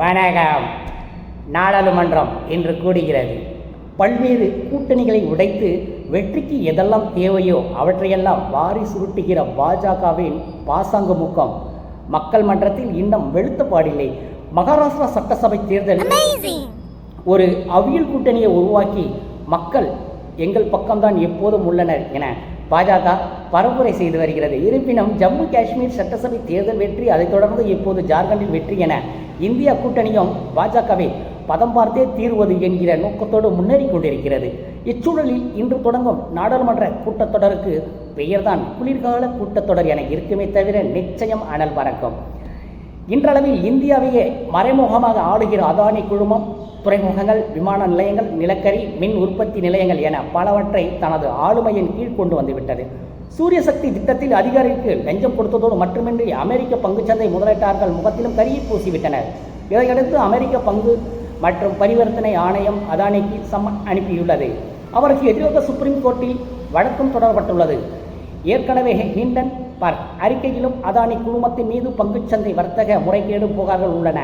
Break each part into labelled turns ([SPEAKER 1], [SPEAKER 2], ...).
[SPEAKER 1] வணக்கம். நாடாளுமன்றம் இன்று கூடுகிறது. பல்வேறு கூட்டணிகளை உடைத்து வெற்றிக்கு எதெல்லாம் தேவையோ அவற்றையெல்லாம் வாரி சுருட்டுகிற பாஜகவின் பாசாங்கு முக்கம் மக்கள் மன்றத்தில் இன்னும் வெளுத்த பாடில்லை. மகாராஷ்டிரா சட்டசபை தேர்தல் ஒரு அவியல் கூட்டணியை உருவாக்கி மக்கள் எங்கள் பக்கம்தான் எப்போதும் உள்ளனர் என பாஜக பரப்புரை செய்து வருகிறது. இருப்பினும் ஜம்மு காஷ்மீர் சட்டசபை தேர்தல் வெற்றி அதைத் தொடர்ந்து இப்போது ஜார்க்கண்டில் வெற்றி என இந்திய கூட்டணியும் பாஜகவை பதம் பார்த்தே தீர்வது என்கிற நோக்கத்தோடு முன்னேறி கொண்டிருக்கிறது இச்சூழலில் இன்று தொடங்கும் நாடாளுமன்ற கூட்டத்தொடருக்கு பெயர்தான் குளிர்கால கூட்டத்தொடர் என இருக்குமே தவிர நிச்சயம் அனல் பறக்கும். இன்றளவில் இந்தியாவையே மறைமுகமாக ஆளுகிற அதானி குழுமம் துறைமுகங்கள் விமான நிலையங்கள் நிலக்கரி மின் உற்பத்தி நிலையங்கள் என பலவற்றை தனது ஆளுமையின் கீழ் கொண்டு வந்துவிட்டது. சூரிய சக்தி திட்டத்தில் அதிகாரிக்கு லஞ்சம் கொடுத்ததோடு மட்டுமின்றி அமெரிக்க பங்குச்சந்தை முதலீட்டாளர்கள் முகத்திலும் கரியை பூசிவிட்டனர். இதையடுத்து அமெரிக்க பங்கு மற்றும் பரிவர்த்தனை ஆணையம் அதானிக்கு சம்மன் அனுப்பியுள்ளது. அவருக்கு எதிராக சுப்ரீம் கோர்ட்டில் வழக்கம் தொடரப்பட்டுள்ளது. ஏற்கனவே ஹிண்டன் பார்க் அறிக்கையிலும் அதானி குழுமத்தின் மீது பங்குச்சந்தை வர்த்தக முறைகேடு புகார்கள் உள்ளன.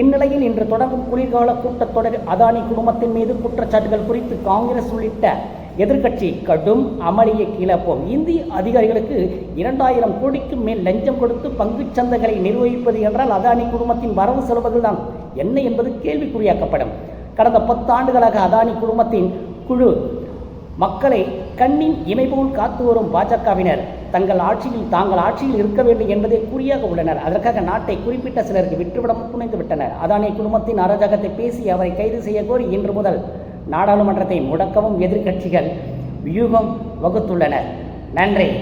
[SPEAKER 1] இந்நிலையில் இன்று தொடங்கும் குளிர்கால கூட்டத்தொடர் அதானி குழுமத்தின் மீது குற்றச்சாட்டுகள் குறித்து காங்கிரஸ் உள்ளிட்ட எதிர்க்கட்சி கடும் அமளியை கிளப்பும் இந்திய அதிகாரிகளுக்கு இரண்டாயிரம் கோடிக்கு மேல் லஞ்சம் கொடுத்து பங்குச் சந்தைகளை நிர்வகிப்பது என்றால் அதானி குழுமத்தின் வரவு செலவுகள் தான் என்ன என்பது கேள்விக்குறியாக்கப்படும். கடந்த பத்து ஆண்டுகளாக அதானி குழுமத்தின் குழு மக்களை கண்ணின் இமைபோல் காத்து வரும் பாஜகவினர். தங்கள் ஆட்சியில் தாங்கள் ஆட்சியில் இருக்க வேண்டும் என்பதே குறியாக உள்ளனர். அதற்காக நாட்டை குறிப்பிட்ட சிலருக்கு விட்டுவிட துணைந்து விட்டனர். அதானி குடும்பத்தின் அராஜகத்தை பேசி அவரை கைது செய்ய கோரி இன்று முதல் நாடாளுமன்றத்தை முடக்கவும் எதிர்க்கட்சிகள் வியூகம் வகுத்துள்ளனர். நன்றி.